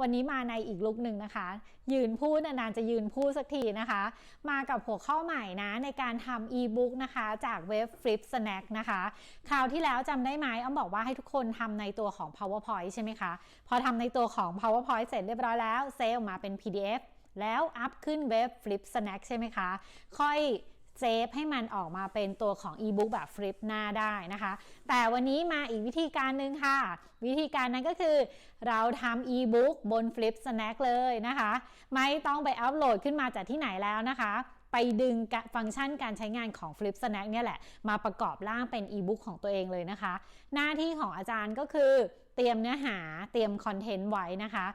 วันนี้มาในอีกลุกหนึ่งนะคะ ยืนพูดนานๆจะยืนพูดสักทีนะคะ มากับหัวข้อใหม่นะในการทำอีบุ๊กนะคะจากเว็บ Flip Snack นะคะ คราวที่แล้วจำได้ไหมอ้อมบอกว่าให้ทุกคนทำในตัวของ PowerPoint ใช่ไหมคะ พอทำในตัวของ PowerPoint เสร็จเรียบร้อยแล้วเซฟออกมาเป็น PDF แล้วอัพขึ้นเว็บ Flip Snack ใช่ไหมคะ ค่อย เซฟให้มันออกมาเป็นตัวของ e-book แบบฟลิปหน้าได้นะคะ แต่วันนี้มาอีกวิธีการหนึ่งค่ะ วิธีการนั้นก็คือ เราทำ e-book บน Flip Snack เลยนะคะ ไม่ต้องไปอัปโหลดขึ้นมาจากที่ไหนแล้วนะคะไปดึงฟังก์ชันการใช้งานของ Flip Snack เนี่ยแหละ มาประกอบร่างเป็น e-book ของตัวเองเลยนะคะ หน้าที่ของอาจารย์ก็คือ เตรียมเนื้อหาเตรียมคอนเทนต์ไว้นะคะ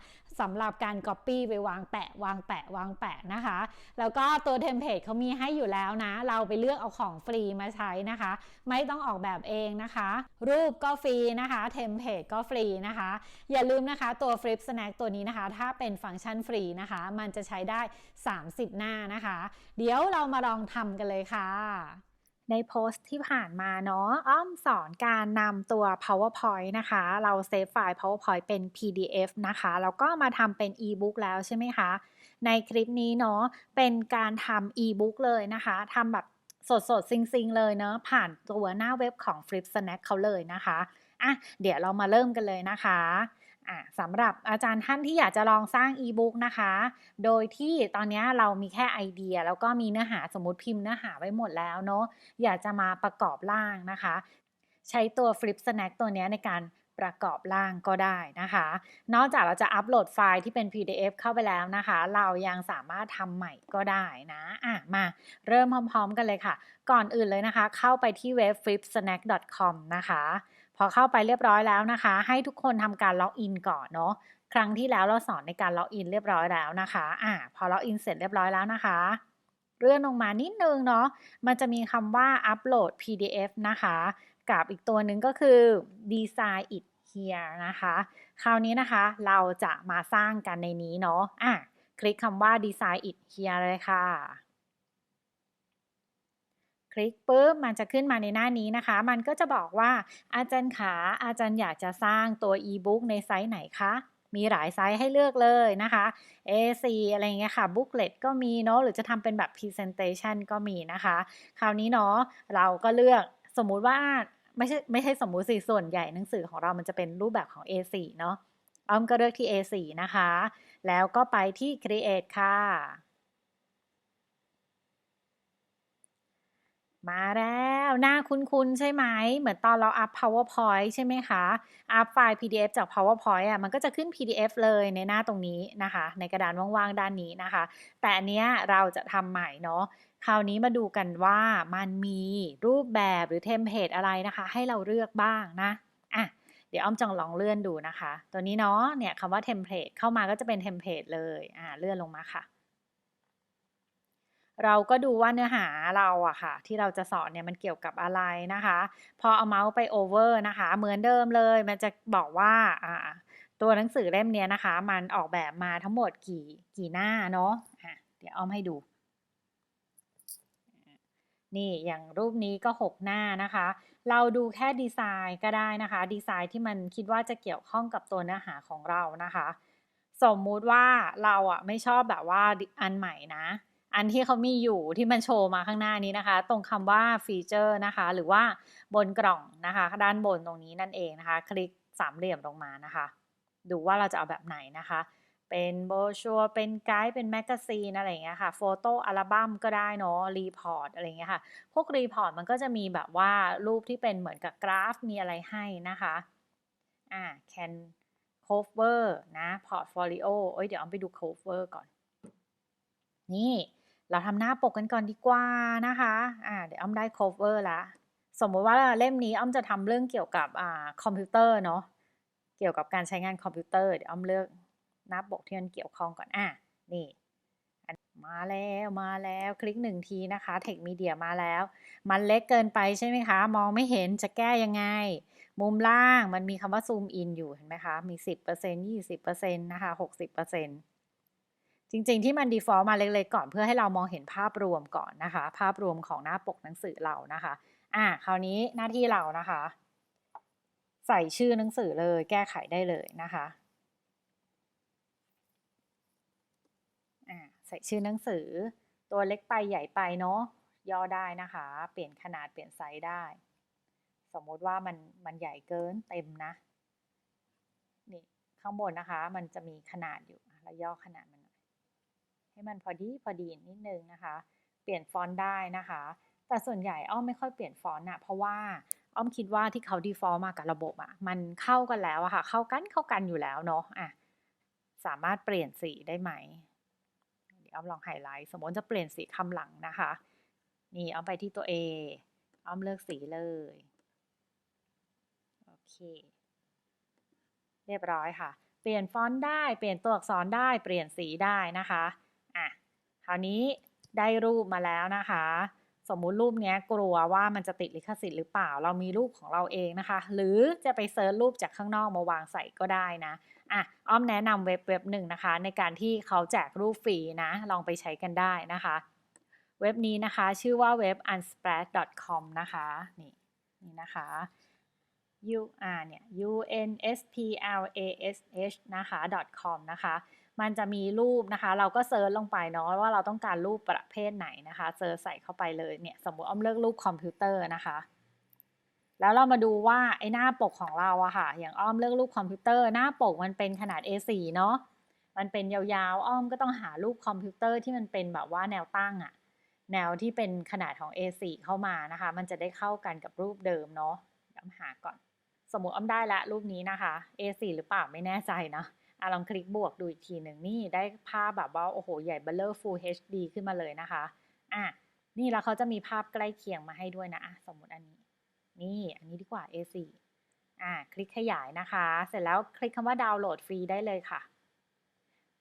สำหรับการ Copy ไปวางแปะ วางแปะ วางแปะนะคะ แล้วก็ตัวเทมเพลตเขามีให้อยู่แล้วนะ เราไปเลือกเอาของฟรีมาใช้นะคะ ไม่ต้องออกแบบเองนะคะ รูปก็ฟรีนะคะเทมเพลตก็ฟรีนะคะ อย่าลืมนะคะตัว Flip Snack ตัวนี้นะคะ ถ้าเป็นฟังก์ชันฟรีนะคะ มันจะใช้ได้ 30 หน้านะคะ เดี๋ยวเรามาลองทำกันเลยค่ะ ในโพสต์ที่ผ่านมาเนาะอ้อมสอนการนำตัว PowerPoint นะคะ เราเซฟไฟล์ PowerPoint เป็น PDF นะคะแล้วก็มาทำเป็น e-book แล้วใช่ไหมคะ ในคลิปนี้เนาะเป็นการทำ e-book เลยนะคะทำแบบสดๆซิงๆเลยเนาะผ่านตัวหน้าเว็บของ Flip Snack เขาเลยนะคะอะเดี๋ยวเรามาเริ่มกันเลยนะคะอะ สำหรับอาจารย์ท่านที่อยากจะลองสร้างอีบุ๊กนะคะ โดยที่ตอนนี้เรามีแค่ไอเดีย แล้วก็มีเนื้อหาสมมติพิมพ์เนื้อหาไว้หมดแล้วเนาะอยากจะมาประกอบร่างนะคะ ใช้ตัว Flip Snack ตัวนี้ในการประกอบร่างก็ได้นะคะ นอกจากเราจะอัปโหลดไฟล์ที่เป็น PDF เข้าไปแล้วนะคะ เรายังสามารถทำใหม่ก็ได้นะอะมาเริ่มพร้อมๆกันเลยค่ะ ก่อนอื่นเลยนะคะ เข้าไปที่เว็บ flipsnack.com นะคะ พอเข้าไปเรียบร้อยแล้วนะคะ ให้ทุกคนทำการล็อกอินก่อนเนาะครั้งที่แล้วเราสอนในการล็อกอินเรียบร้อยแล้วนะคะอ่าพอล็อกอินเสร็จเรียบร้อยแล้วนะคะเลื่อนลงมานิดนึงเนาะ มันจะมีคำว่าอัปโหลด PDF นะคะ กับอีกตัวหนึ่งก็คือ design it here นะคะ คราวนี้นะคะเราจะมาสร้างกันในนี้เนาะ อะ คลิกคำว่า design it here เลยค่ะ คลิกปุ๊บมันจะขึ้นมาในหน้านี้นะคะ มันก็จะบอกว่าอาจารย์ขาอาจารย์อยากจะสร้างตัวอีบุ๊กในไซส์ไหนคะมีหลายไซส์ให้เลือกเลยนะคะ A4 อะไรเงี้ยค่ะ บุ๊กเลตก็มีเนาะ หรือจะทำเป็นแบบ Presentation ก็มีนะคะ คราวนี้เนาะ เราก็เลือกสมมุติว่าไม่ใช่ไม่ใช่สมมุติสิส่วนใหญ่หนังสือของเรามันจะเป็นรูปแบบของ A4 เนาะอ้อมก็เลือกที่ A4 นะคะ แล้วก็ไปที่ Create ค่ะ มาแล้วหน้าคุ้นๆใช่ไหม เหมือนตอนเราอัพ PowerPoint ใช่ไหมคะอัพไฟล์ PDF จาก PowerPoint อะมันก็จะขึ้น PDF เลยในหน้าตรงนี้นะคะ ในกระดานว่างๆ ด้านนี้นะคะ แต่อันเนี้ยเราจะทำใหม่เนาะคราวนี้มาดูกันว่ามันมีรูปแบบหรือเทมเพลตอะไรนะคะ ให้เราเลือกบ้างนะอะเดี๋ยวอ้อมจองลองเลื่อนดูนะคะ ตัวนี้เนาะเนี่ยคำว่าเทมเพลตเข้ามาก็จะเป็นเทมเพลตเลยอ่าเลื่อนลงมาค่ะ เราก็ดูว่าเนื้อหาเราอะค่ะ ที่เราจะสอนเนี่ยมันเกี่ยวกับอะไรนะคะ พอเอาเมาส์ไปโอเวอร์นะคะ เหมือนเดิมเลย มันจะบอกว่าอ่าตัวหนังสือเล่มนี้นะคะ มันออกแบบมาทั้งหมดกี่กี่หน้าเนาะะเดี๋ยวเอาให้ดู นี่อย่างรูปนี้ก็ 6 หน้านะคะ เราดูแค่ดีไซน์ก็ได้นะคะ ดีไซน์ที่มันคิดว่าจะเกี่ยวข้องกับตัวเนื้อหาของเรานะคะ สมมุติว่าเราอะไม่ชอบแบบว่าอันใหม่นะ อันที่เขามีอยู่ที่มันโชว์มาข้างหน้านี้นะคะ ตรงคำว่าฟีเจอร์นะคะ หรือว่าบนกล่องนะคะ ด้านบนตรงนี้นั่นเองนะคะ คลิกสามเหลี่ยมลงมานะคะ ดูว่าเราจะเอาแบบไหนนะคะ เป็นโบชัวเป็นไกด์เป็นแมกกาซีนอะไรอย่างเงี้ยค่ะโฟโต้อัลบั้มก็ได้เนาะรีพอร์ตอะไรเงี้ยค่ะ พวกรีพอร์ตมันก็จะมีแบบว่ารูปที่เป็นเหมือนกับกราฟมีอะไรให้นะคะอ่าแคนโคเวอร์นะพอร์ตโฟลิโอเอ้ยเดี๋ยวเอาไปดูโคเวอร์ก่อน นี่ เราทำหน้าปกกันก่อนดีกว่านะคะอ่าเดี๋ยวอ้อมได้ cover ละสมมติว่าเล่มนี้อ้อมจะทำเรื่องเกี่ยวกับอ่าคอมพิวเตอร์เนาะเกี่ยวกับการใช้งานคอมพิวเตอร์เดี๋ยวอ้อมเลือกหน้าปกที่มันเกี่ยวข้องก่อนอะนี่มาแล้วมาแล้วคลิกหนึ่งทีนะคะเทคมีเดียมาแล้ว มันเล็กเกินไปใช่ไหมคะ มองไม่เห็นจะแก้ยังไง มุมล่างมันมีคำว่าซูมอินอยู่เห็นไหมคะ มี 10% 20%นะคะ 60% จริงๆที่มัน default มาเล็กๆก่อนเพื่อให้เรามองเห็นภาพรวมก่อนนะคะ ภาพรวมของหน้าปกหนังสือเรานะคะอ่าคราวนี้หน้าที่เรานะคะ ใส่ชื่อหนังสือเลยแก้ไขได้เลยนะคะอ่าใส่ชื่อหนังสือ ตัวเล็กไปใหญ่ไปเนาะย่อได้นะคะ เปลี่ยนขนาดเปลี่ยนไซส์ได้ สมมติว่ามันมันใหญ่เกินเต็มนะนี่ข้างบนนะคะ มันจะมีขนาดอยู่แล้วย่อขนาดมันหน่อย ให้มันพอดีพอดีนิดนึงนะคะ เปลี่ยนฟอนต์ได้นะคะ แต่ส่วนใหญ่อ้อมไม่ค่อยเปลี่ยนฟอนต์อะเพราะว่าอ้อมคิดว่าที่เขา default มากับระบบอะมันเข้ากันแล้วอะค่ะ เข้ากันเข้ากันอยู่แล้วเนาะอะสามารถเปลี่ยนสีได้ไหมเดี๋ยวอ้อมลองไฮไลท์สมมติจะเปลี่ยนสีคำหลังนะคะ นี่อ้อมไปที่ตัว A อ้อมเลือกสีเลยโอเคเรียบร้อยค่ะ เปลี่ยนฟอนต์ได้ เปลี่ยนตัวอักษรได้ เปลี่ยนสีได้นะคะ คราวนี้ได้รูปมาแล้วนะคะ สมมุติรูปเนี้ยกลัวว่ามันจะติดลิขสิทธิ์หรือเปล่า เรามีรูปของเราเองนะคะ หรือจะไปเซิร์ชรูปจากข้างนอกมาวางใส่ก็ได้นะอะอ้อมแนะนำเว็บเว็บหนึ่งนะคะ ในการที่เขาแจกรูปฟรีนะ ลองไปใช้กันได้นะคะ เว็บนี้นะคะ ชื่อว่าเว็บ unsplash.com นะคะนี่นี่นะคะ u r เนี่ย u n s p l a s h นะคะ .com นะคะ มันจะมีรูปนะคะ เราก็เซิร์ชลงไปเนาะว่าเราต้องการรูปประเภทไหนนะคะเซิร์ชใส่เข้าไปเลยเนี่ยสมมติอ้อมเลือกรูปคอมพิวเตอร์นะคะ แล้วเรามาดูว่าไอ้หน้าปกของเราอะค่ะ อย่างอ้อมเลือกรูปคอมพิวเตอร์หน้าปกมันเป็นขนาด A4 เนาะมันเป็นยาวๆ อ้อมก็ต้องหารูปคอมพิวเตอร์ที่มันเป็นแบบว่าแนวตั้งอะแนวที่เป็นขนาดของ A4 เข้ามานะคะ มันจะได้เข้ากันกับรูปเดิมเนาะอ้อมหาก่อน สมมติอ้อมได้ละรูปนี้นะคะ A4 หรือเปล่าไม่แน่ใจนะ อะลองคลิกบวกดูอีกทีหนึ่งนี่ได้ภาพแบบว่าโอ้โหใหญ่เบลเลอร์ Full HD ขึ้นมาเลยนะคะอะนี่แล้วเขาจะมีภาพใกล้เคียงมาให้ด้วยนะอะสมมติอันนี้ นี่อันนี้ดีกว่า A4 อะคลิกขยายนะคะ เสร็จแล้วคลิกคำว่าดาวน์โหลดฟรีได้เลยค่ะ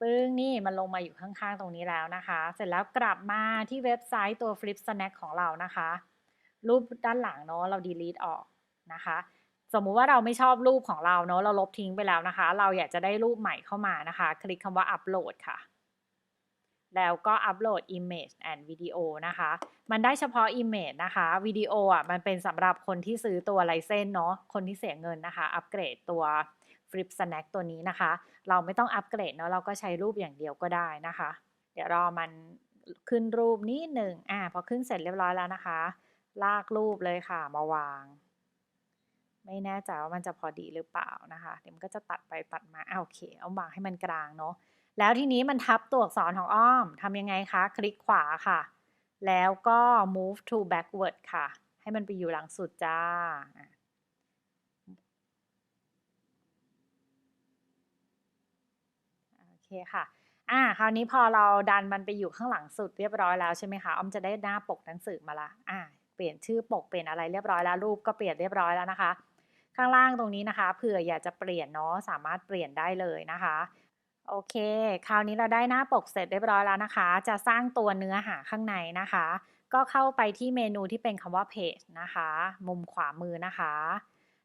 ปึ้งนี่มันลงมาอยู่ข้างๆตรงนี้แล้วนะคะ เสร็จแล้วกลับมาที่เว็บไซต์ตัว Flip Snack ของเรานะคะ รูปด้านหลังเนาะเรา delete ออกนะคะ สมมุติว่าเราไม่ชอบรูปของเราเนาะเราลบทิ้งไปแล้วนะคะ เราอยากจะได้รูปใหม่เข้ามานะคะ คลิกคำว่าอัปโหลดค่ะ แล้วก็อัปโหลด image and video นะคะ มันได้เฉพาะ image นะคะวิดีโออะมันเป็นสำหรับคนที่ซื้อตัวไลเซนเนาะคนที่เสียเงินนะคะ อัปเกรดตัว Flip Snack ตัวนี้นะคะ เราไม่ต้องอัปเกรดเนาะเราก็ใช้รูปอย่างเดียวก็ได้นะคะ เดี๋ยวรอมันขึ้นรูปนิดหนึ่งอ่าพอขึ้นเสร็จเรียบร้อยแล้วนะคะ ลากรูปเลยค่ะมาวาง ไม่แน่ใจว่ามันจะพอดีหรือเปล่านะคะเดี๋ยวมันก็จะตัดไปตัดมาอ่าโอเค เอาวางให้มันกลางเนาะแล้วทีนี้มันทับตัวอักษรของอ้อมทำยังไงคะ คลิกขวาค่ะ แล้วก็ move to backward ค่ะ ให้มันไปอยู่หลังสุดจ้า โอเคค่ะ อ่า คราวนี้พอเราดันมันไปอยู่ข้างหลังสุดเรียบร้อยแล้วใช่ไหมคะ อ้อมจะได้หน้าปกหนังสือมาละ อ่า เปลี่ยนชื่อปกเปลี่ยนอะไรเรียบร้อยแล้ว รูปก็เปลี่ยนเรียบร้อยแล้วนะคะ ข้างล่างตรงนี้นะคะเผื่ออยากจะเปลี่ยนเนาะสามารถเปลี่ยนได้เลยนะคะโอเค คราวนี้เราได้หน้าปกเสร็จเรียบร้อยแล้วนะคะ จะสร้างตัวเนื้อหาข้างในนะคะ ก็เข้าไปที่เมนูที่เป็นคำว่า page นะคะ มุมขวามือนะคะ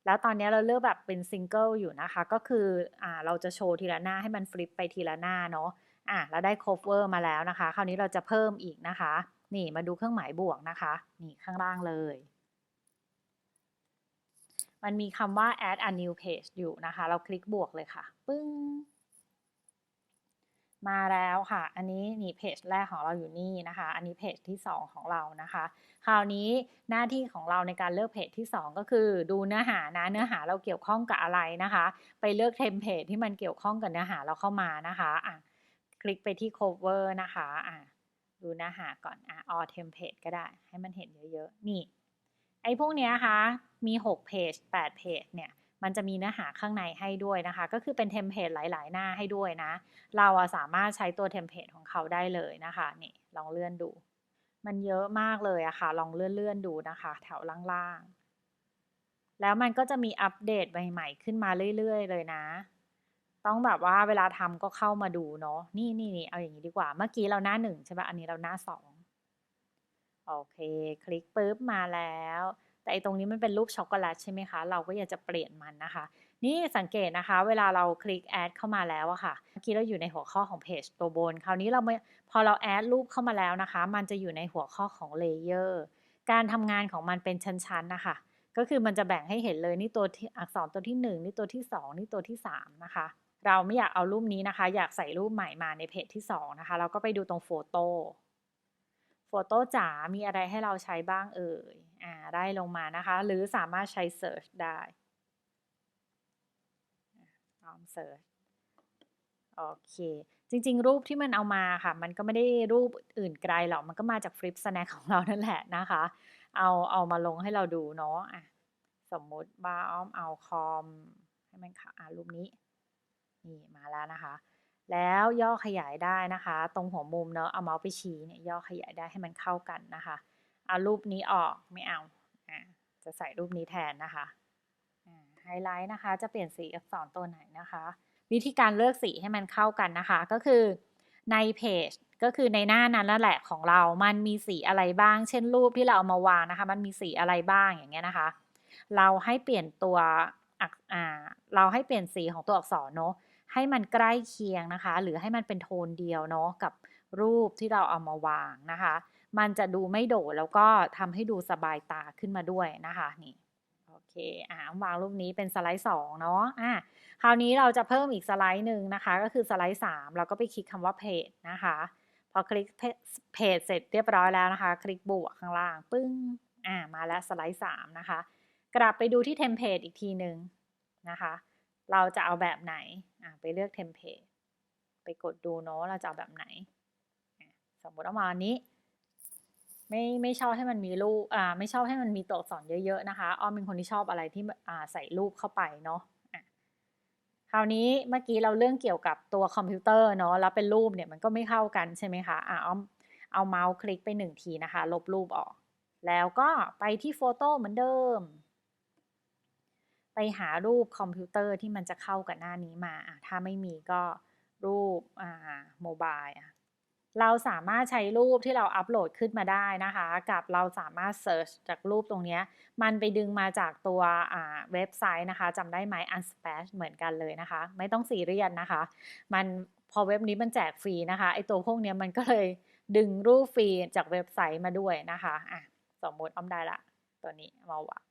แล้วตอนนี้เราเลือกแบบเป็นซิงเกิลอยู่นะคะ ก็คืออเราจะโชว์ทีละหน้าให้มันฟลิปไปทีละหน้าเนาะอะเราได้ cover มาแล้วนะคะ คราวนี้เราจะเพิ่มอีกนะคะ นี่มาดูเครื่องหมายบวกนะคะ นี่ข้างล่างเลย มันมีคำว่า add a new page อยู่นะคะ เราคลิกบวกเลยค่ะ ปึ้ง มาแล้วค่ะ อันนี้นี่เพจแรกของเราอยู่นี่นะคะ อันนี้เพจที่ 2 ของเรานะคะ คราวนี้หน้าที่ของเราในการเลือกเพจที่ 2 ก็คือดูเนื้อหานะ เนื้อหาเราเกี่ยวข้องกับอะไรนะคะ ไปเลือกเทมเพลตที่มันเกี่ยวข้องกับเนื้อหาเราเข้ามานะคะอะคลิกไปที่ cover นะคะอะดูเนื้อหาก่อนอะ all template ก็ได้ ให้มันเห็นเยอะๆ นี่ ไอ้พวกเนี้ยคะ มี6เพจ8เพจเนี่ยมันจะมีเนื้อหาข้างในให้ด้วยนะคะ ก็คือเป็นเทมเพลตหลาย ๆ หน้าให้ด้วยนะ เราสามารถใช้ตัวเทมเพลตของเขาได้เลยนะคะนี่ลองเลื่อนดู มันเยอะมากเลยอะค่ะ ลองเลื่อนเลื่อนๆดูนะคะ แถวล่างๆ แล้วมันก็จะมีอัปเดตใหม่ ๆ ขึ้นมาเรื่อย ๆ เลยนะ ต้องแบบว่าเวลาทำก็เข้ามาดูเนาะนี่นี่นี่เอาอย่างนี้ดีกว่า เมื่อกี้เราหน้าหนึ่งใช่ปะอันนี้เราหน้าสองโอเค คลิกปุ๊บมาแล้ว แต่ไอตรงนี้มันเป็นรูปช็อกโกแลตใช่ไหมคะ เราก็อยากจะเปลี่ยนมันนะคะ นี่สังเกตนะคะ เวลาเราคลิกแอดเข้ามาแล้วอะค่ะ เมื่อกี้เราอยู่ในหัวข้อของเพจตัวบน คราวนี้เราพอเราแอดรูปเข้ามาแล้วนะคะ มันจะอยู่ในหัวข้อของเลเยอร์ การทำงานของมันเป็นชั้นๆนะคะ ก็คือมันจะแบ่งให้เห็นเลยนี่ตัวอักษรตัวที่ 1 นี่ตัวที่ 2 นี่ตัวที่ 3 นะคะ เราไม่อยากเอารูปนี้นะคะ อยากใส่รูปใหม่มาในเพจที่ 2 นะคะ เราก็ไปดูตรงโฟโต้ โฟโต้จ๋ามีอะไรให้เราใช้บ้างเอ่ยอ่าได้ลงมานะคะ หรือสามารถใช้ Search ได้ลอง Search โอเค จริง ๆ รูปที่มันเอามาค่ะ มันก็ไม่ได้รูปอื่นไกลหรอก มันก็มาจาก Flip Snack ของเรานั่นแหละนะคะ เอาเอามาลงให้เราดูเนาะอะสมมุติว่าอ้อมเอาคอมให้มันค่ะรูปนี้ นี่มาแล้วนะคะ แล้วย่อขยายได้นะคะ ตรงหัวมุมเนาะเอาเมาส์ไปชี้เนี่ยย่อขยายได้ให้มันเข้ากันนะคะเอารูปนี้ออกไม่เอาจะใส่รูปนี้แทนนะคะไฮไลท์นะคะจะเปลี่ยนสีอักษรตัวไหนนะคะ วิธีการเลือกสีให้มันเข้ากันนะคะ ก็คือในเพจก็คือในหน้านั้นนั่นแหละของเรา มันมีสีอะไรบ้าง เช่นรูปที่เราเอามาวางนะคะ มันมีสีอะไรบ้างอย่างเงี้ยนะคะ เราให้เปลี่ยนตัวอักเราให้เปลี่ยนสีของตัวอักษรเนาะ ให้มันใกล้เคียงนะคะ หรือให้มันเป็นโทนเดียวเนาะกับรูปที่เราเอามาวางนะคะ มันจะดูไม่โดดแล้วก็ทำให้ดูสบายตาขึ้นมาด้วยนะคะนี่โอเคอ่าวางรูปนี้เป็นสไลด์2เนาะอะคราวนี้เราจะเพิ่มอีกสไลด์หนึ่งนะคะ ก็คือสไลด์3เราก็ไปคลิกคำว่าเพจนะคะพอคลิกเพจเสร็จเรียบร้อยแล้วนะคะ คลิกบวกข้างล่างปึ้งอ่ามาแล้วสไลด์3นะคะ กลับไปดูที่เทมเพลตอีกทีหนึ่งนะคะ เราจะเอาแบบไหนไปเลือกเทมเพลตไปกดดูเนาะเราจะเอาแบบไหน สมมติเอามาอันนี้ ไม่ไม่ชอบให้มันมีรูปอ่าไม่ชอบให้มันมีตัวอักษรเยอะๆนะคะอ้อมเป็นคนที่ชอบอะไรที่อ่าใส่รูปเข้าไปเนาะคราวนี้เมื่อกี้เราเรื่องเกี่ยวกับตัวคอมพิวเตอร์เนาะแล้วเป็นรูปเนี่ยมันก็ไม่เข้ากันใช่ไหมคะอ่าอ้อมเอาเมาส์คลิกไปหนึ่งทีนะคะ ลบรูปออก แล้วก็ไปที่โฟโต้เหมือนเดิม ไปหารูปคอมพิวเตอร์ที่มันจะเข้ากับหน้านี้มา ถ้าไม่มีก็รูปอ่าโมบายอะเราสามารถใช้รูปที่เราอัปโหลดขึ้นมาได้นะคะ กับเราสามารถเซิร์ชจากรูปตรงนี้ มันไปดึงมาจากตัวเว็บไซต์นะคะจำได้ไหม Unsplash เหมือนกันเลยนะคะ ไม่ต้องซีเรียสนะคะ มันพอเว็บนี้มันแจกฟรีนะคะไอตัวพวกนี้มันก็เลยดึงรูปฟรีจากเว็บไซต์มาด้วยนะคะอะสมมติอ้อมได้ละ ตัวนี้มาวาง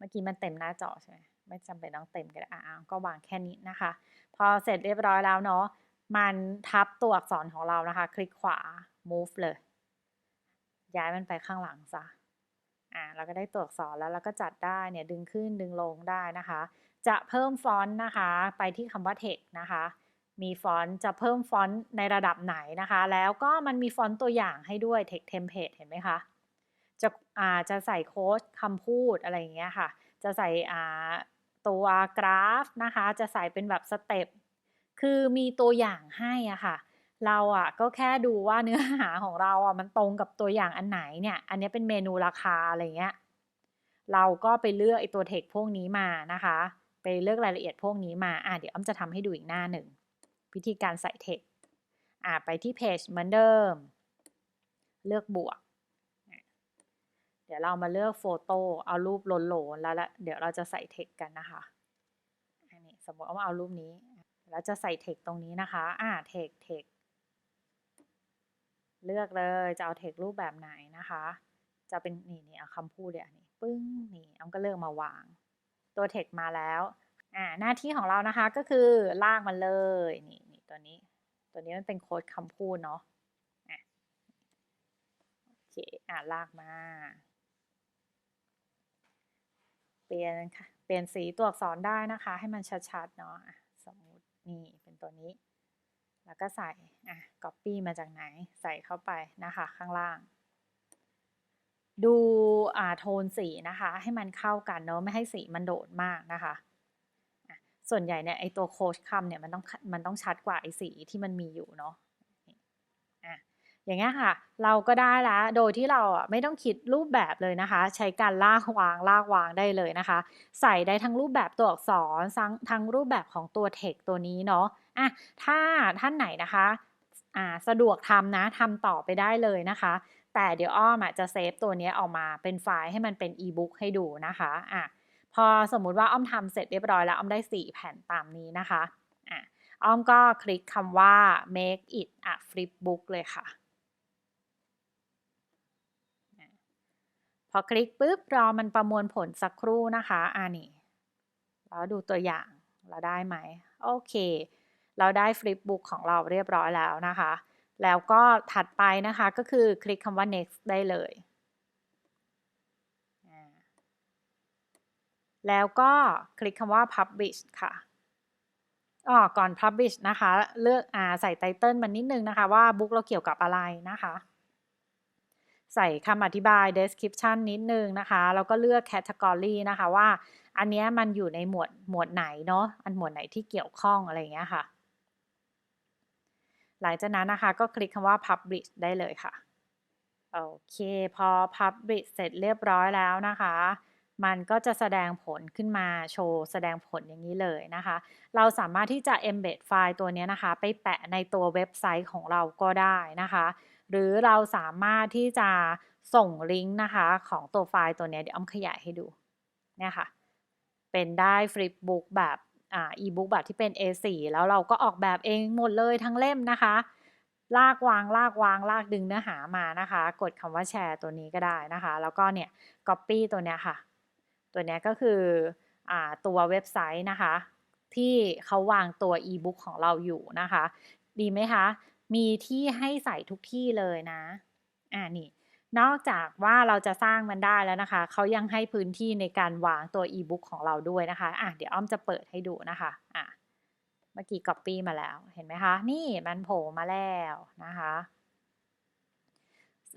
เมื่อกี้มันเต็มหน้าจอใช่ไหมไม่จำเป็นต้องเต็มก็ได้อะก็วางแค่นี้นะคะ พอเสร็จเรียบร้อยแล้วเนาะมันทับตัวอักษรของเรานะคะ คลิกขวา move เลย ย้ายมันไปข้างหลังซะอ่าเราก็ได้ตัวอักษรแล้วเราก็จัดได้เนี่ยดึงขึ้นดึงลงได้นะคะ จะเพิ่มฟอนต์นะคะ ไปที่คำว่า text นะคะ มีฟอนต์จะเพิ่มฟอนต์ในระดับไหนนะคะ แล้วก็มันมีฟอนต์ตัวอย่างให้ด้วย text template เห็นไหมคะ จะอ่าจะใส่โค้ดคำพูดอะไรอย่างเงี้ยค่ะ จะใส่อ่าตัวกราฟนะคะ จะใส่เป็นแบบสเต็ปคือมีตัวอย่างให้อะค่ะ เราอะก็แค่ดูว่าเนื้อหาของเราอะมันตรงกับตัวอย่างอันไหนเนี่ย อันนี้เป็นเมนูราคาอะไรเงี้ย เราก็ไปเลือกไอตัวเทคพวกนี้มานะคะ ไปเลือกรายละเอียดพวกนี้มาอะเดี๋ยวอ้อมจะทำให้ดูอีกหน้าหนึ่ง วิธีการใส่เทคอะไปที่เพจเหมือนเดิม เลือกบวก ดี๋ยวเรามาเลือกโฟโต้เอารูปโหลนๆแล้วละเดี๋ยวเราจะใส่เทคกันนะคะอันนี้สมมติว่าเอารูปนี้ แล้วจะใส่เทคตรงนี้นะคะ อ่าเทคเทคเลือกเลยจะเอาเทครูปแบบไหนนะคะ จะเป็นนี่นี่เอาคำพูดเดี๋ยวนี้ปึ้งนี่อ้อมก็เลือกมาวาง ตัวเทคมาแล้วอ่าหน้าที่ของเรานะคะก็คือลากมันเลยนี่นี่ตัวนี้ ตัวนี้มันเป็นโค้ดคำพูดเนาะอะโอเคอ่าลากมา เปลี่ยนค่ะ เปลี่ยนสีตัวอักษรได้นะคะ ให้มันชัดๆเนาะสมมุตินี่เป็นตัวนี้ แล้วก็ใส่อะ copy มาจากไหนใส่เข้าไปนะคะ ข้างล่าง ดูอ่าโทนสีนะคะ ให้มันเข้ากันเนาะไม่ให้สีมันโดดมากนะคะส่วนใหญ่เนี่ยไอตัวโค้ชคำเนี่ยมันต้องมันต้องชัดกว่าไอสีที่มันมีอยู่เนาะอะ อย่างเงี้ยค่ะ เราก็ได้ละโดยที่เราอะไม่ต้องคิดรูปแบบเลยนะคะ ใช้การลากวางลากวางได้เลยนะคะ ใส่ได้ทั้งรูปแบบตัวอักษรทั้งทั้งรูปแบบของตัวเทคตัวนี้เนาะอะถ้าท่านไหนนะคะอ่าสะดวกทำนะทำต่อไปได้เลยนะคะ แต่เดี๋ยวอ้อมจะเซฟตัวนี้ออกมาเป็นไฟล์ให้มันเป็นอีบุ๊กให้ดูนะคะอะพอสมมุติว่าอ้อมทำเสร็จเรียบร้อยแล้วอ้อมได้ 4 แผ่นตามนี้นะคะอะอ้อมก็คลิกคำว่า make it a flip book เลยค่ะ พอคลิกปุ๊บรอมันประมวลผลสักครู่นะคะอ่านี่แล้วดูตัวอย่างเราได้ไหมโอเค เราได้ฟลิปบุ๊กของเราเรียบร้อยแล้วนะคะ แล้วก็ถัดไปนะคะก็คือคลิกคำว่า next ได้เลย แล้วก็คลิกคำว่า publish ค่ะอ๋อก่อน publish นะคะ เลือกอ่าใส่ไตเติลมันนิดนึงนะคะว่าบุ๊กเราเกี่ยวกับอะไรนะคะ ใส่คำอธิบาย description นิดนึงนะคะแล้วก็เลือก category นะคะว่า อันนี้มันอยู่ในหมวดหมวดไหนเนาะอันหมวดไหนที่เกี่ยวข้องอะไรอย่างเงี้ยค่ะ หลังจากนั้นนะคะก็คลิกคำว่า publish ได้เลยค่ะโอเค พอ publish เสร็จเรียบร้อยแล้วนะคะ มันก็จะแสดงผลขึ้นมาโชว์แสดงผลอย่างนี้เลยนะคะ เราสามารถที่จะ embed ไฟล์ตัวนี้นะคะ ไปแปะในตัวเว็บไซต์ของเราก็ได้นะคะ หรือเราสามารถที่จะส่งลิงก์นะคะของตัวไฟล์ตัวนี้เดี๋ยวอ้อมขยายให้ดูเนี่ยค่ะ เป็นได้ฟลิปบุ๊กแบบอ่าอีบุ๊กแบบที่เป็น A4 แล้วเราก็ออกแบบเองหมดเลยทั้งเล่มนะคะ ลากวางลากวางลากดึงเนื้อหามานะคะ กดคำว่าแชร์ตัวนี้ก็ได้นะคะ แล้วก็เนี่ย Copy ตัวเนี้ยค่ะ ตัวเนี้ยก็คืออ่าตัวเว็บไซต์นะคะ ที่เขาวางตัวอีบุ๊กของเราอยู่นะคะ ดีไหมคะ มีที่ให้ใส่ทุกที่เลยนะ อ่านี่ นอกจากว่าเราจะสร้างมันได้แล้วนะคะ เขายังให้พื้นที่ในการวางตัวอีบุ๊กของเราด้วยนะคะ อะเดี๋ยวอ้อมจะเปิดให้ดูนะคะ อะ เมื่อกี้ Copy มาแล้ว เห็นไหมคะ นี่มันโผล่มาแล้วนะคะ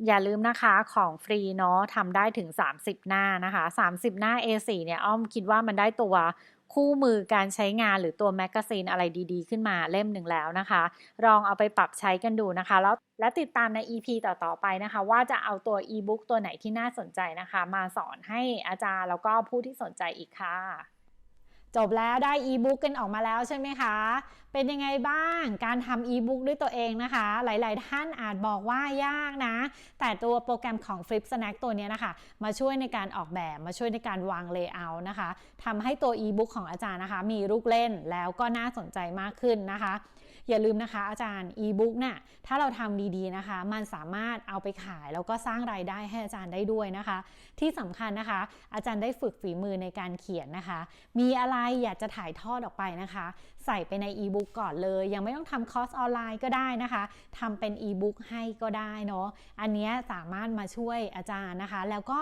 อย่าลืมนะคะของฟรีเนาะทำได้ถึง 30 หน้านะคะ 30 หน้า A4 เนี่ย อ้อมคิดว่ามันได้ตัว คู่มือการใช้งานหรือตัวแมกกาซีนอะไรดีๆ ขึ้นมาเล่มหนึ่งแล้วนะคะ ลองเอาไปปรับใช้กันดูนะคะ แล้วและติดตามใน EP ต่อๆไปนะคะ ว่าจะเอาตัว e-book ตัวไหนที่น่าสนใจนะคะ มาสอนให้อาจารย์แล้วก็ผู้ที่สนใจอีกค่ะ จบแล้วได้อีบุ๊กกันออกมาแล้วใช่ไหมคะ เป็นยังไงบ้างการทำอีบุ๊กด้วยตัวเองนะคะ หลาย ๆ ท่านอาจบอกว่ายากนะ แต่ตัวโปรแกรมของ Flip Snack ตัวนี้นะคะ มาช่วยในการออกแบบมาช่วยในการวางเลเยอร์นะคะทำให้ตัวอีบุ๊กของอาจารย์นะคะ มีลูกเล่นแล้วก็น่าสนใจมากขึ้นนะคะ อย่าลืมนะคะ อาจารย์อีบุ๊กน่ะถ้าเราทำดีๆนะคะ มันสามารถเอาไปขายแล้วก็สร้างรายได้ให้อาจารย์ได้ด้วยนะคะ ที่สำคัญนะคะ อาจารย์ได้ฝึกฝีมือในการเขียนนะคะ มีอะไรอยากจะถ่ายทอดออกไปนะคะ ใส่ไปในอีบุ๊กก่อนเลย ยังไม่ต้องทำคอร์สออนไลน์ก็ได้นะคะทำเป็นอีบุ๊กให้ก็ได้เนาะอันนี้สามารถมาช่วยอาจารย์นะคะ แล้วก็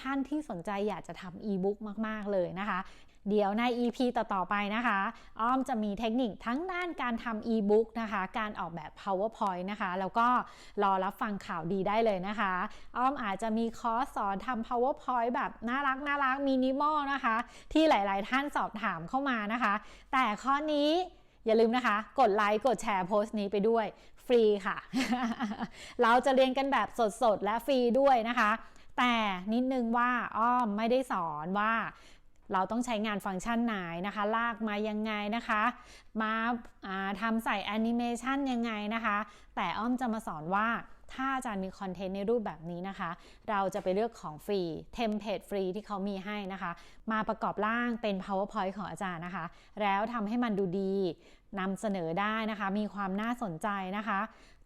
ท่านที่สนใจอยากจะทำอีบุ๊กมาก ๆ เลยนะคะ เดี๋ยวใน EP ต่อ ๆ ไปนะคะ อ้อมจะมีเทคนิคทั้งด้านการทำ e-book นะคะ การออกแบบ powerpoint นะคะ แล้วก็รอรับฟังข่าวดีได้เลยนะคะ อ้อมอาจจะมีคอร์สสอนทำ powerpoint แบบน่ารักน่ารักมินิมอลนะคะ ที่หลาย ๆ ท่านสอบถามเข้ามานะคะ แต่ข้อนี้อย่าลืมนะคะ กดไลค์ กดแชร์โพสต์นี้ไปด้วย ฟรีค่ะ เราจะเรียนกันแบบสด ๆ และฟรีด้วยนะคะ แต่นิดนึงว่าอ้อมไม่ได้สอนว่า เราต้องใช้งานฟังก์ชันไหนนะคะ ลากมายังไงนะคะมาทำใส่แอนิเมชันยังไงนะคะ แต่อ้อมจะมาสอนว่าถ้าอาจารย์มีคอนเทนต์ในรูปแบบนี้นะคะ เราจะไปเลือกของฟรี เทมเพลตฟรีที่เขามีให้นะคะ มาประกอบร่างเป็น powerpoint ของอาจารย์นะคะ แล้วทำให้มันดูดีนำเสนอได้นะคะ มีความน่าสนใจนะคะ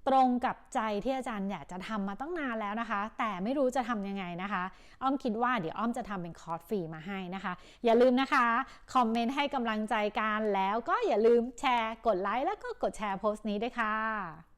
ตรงกับใจที่อาจารย์อยากจะทำมาตั้งนานแล้วนะคะ แต่ไม่รู้จะทำยังไงนะคะ อ้อมคิดว่าเดี๋ยวอ้อมจะทำเป็นคอร์สฟรีมาให้นะคะ อย่าลืมนะคะคอมเมนต์ให้กำลังใจกันแล้วก็อย่าลืมแชร์กดไลค์แล้วก็กดแชร์โพสต์นี้ด้วยค่ะ